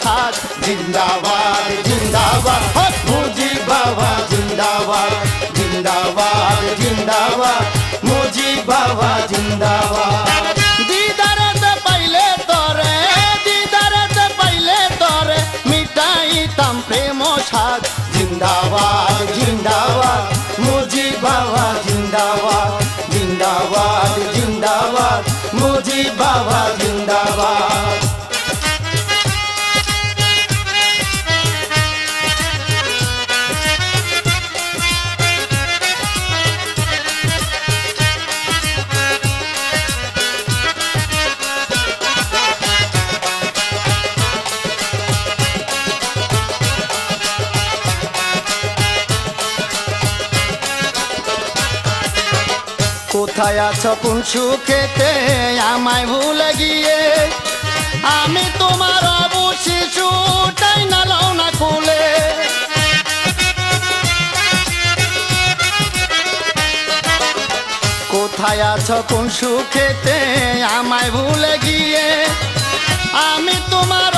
সাজ। জিন্দাবাদ জিন্দাবাদ। মুজি বাবা জিন্দাবাদ। জিন্দাবাদ জিন্দাবাদ। মুজি বাবা জিন্দাবাদ। দিদারতে পাইলে তরে, দিদারতে পাইলে তরে, মিটাইতাম প্রেম সাজ। জিন্দাবাদ জিন্দাবাদ। মুজি বাবা জিন্দাবাদ। জিন্দাবাদ জিন্দাবাদ। মুজি বাবা জিন্দাবাদ। কোথায় আছো কোন সুখেতে আমায় ভুলে গিয়ে। আমি তোমার অবশিশুটাই না লও না খুলে। কোথায় আছো কোন সুখেতে আমায় ভুলে গিয়ে। আমি তোমার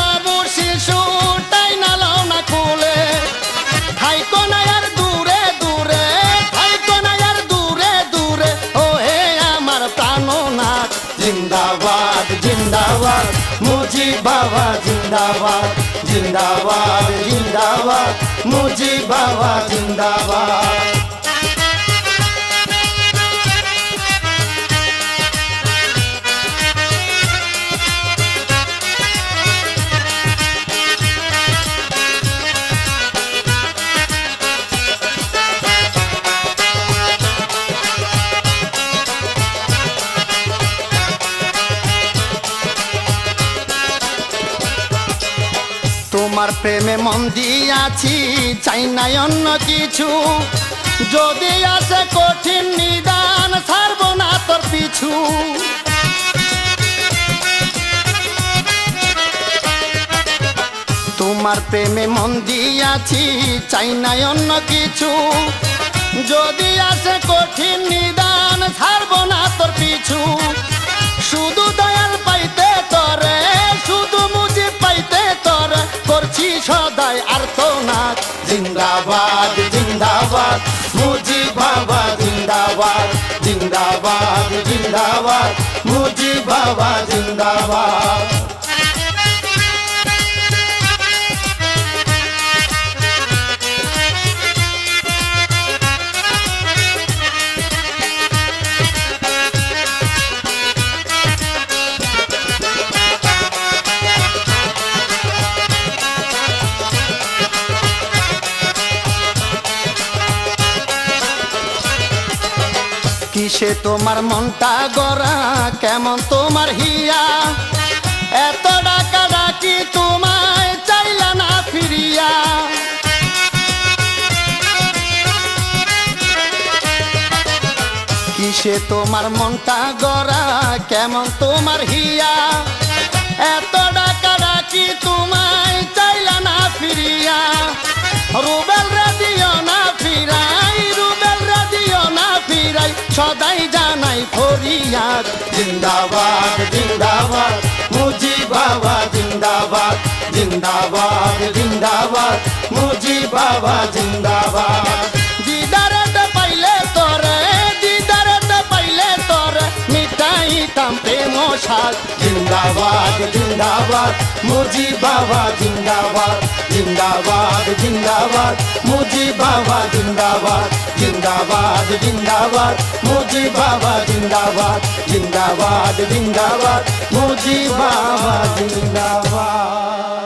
জিন্দাবাদ মুজি বাবা জিন্দাবাদ জিন্দাবাদ জিন্দাবাদ মুজি বাবা তোমার প্রেমে মন দিয়াছি, চাই নাই অন্য কিছু। যদি আসে কঠিন নিদান, ছাড়ব না তোর পিছু। তোমার প্রেমে মন দিয়াছি, চাই নাই অন্য কিছু। যদি আসে কঠিন নিদান, ছাড়ব না তোর পিছু। শুধু দয়াল জিন্দাবাদ জিন্দাবাদ মুজি বাবা জিন্দাবাদ জিন্দাবাদ জিন্দাবাদ মুজি বাবা জিন্দাবাদ কিসে তোমার মনটা গড়া? কেমন তোমার হিয়া? এত ডাকা ডাকি তোমায় চাইলা না ফিরিয়া। কিসে তোমার মনটা গড়া? কেমন তোমার হিয়া? এত ডাকা ডাকি তোমায় চাইলা না ফিরিয়া। রুবেল রাদিও না ফিরাই সদাই জানাই ফরিয়াদ। জিন্দাবাদ জিন্দাবাদ মুজি বাবা জিন্দাবাদ জিন্দাবাদ জিন্দাবাদ। মুজি বাবা জিন্দাবাদ জিন্দাবাদ জিন্দাবাদ মুজি বাবা জিন্দাবাদ জিন্দাবাদ জিন্দাবাদ মুজি বাবা জিন্দাবাদ জিন্দাবাদ জিন্দাবাদ মুজি বাবা জিন্দাবাদ জিন্দাবাদ জিন্দাবাদ মুজি বাবা জিন্দাবাদ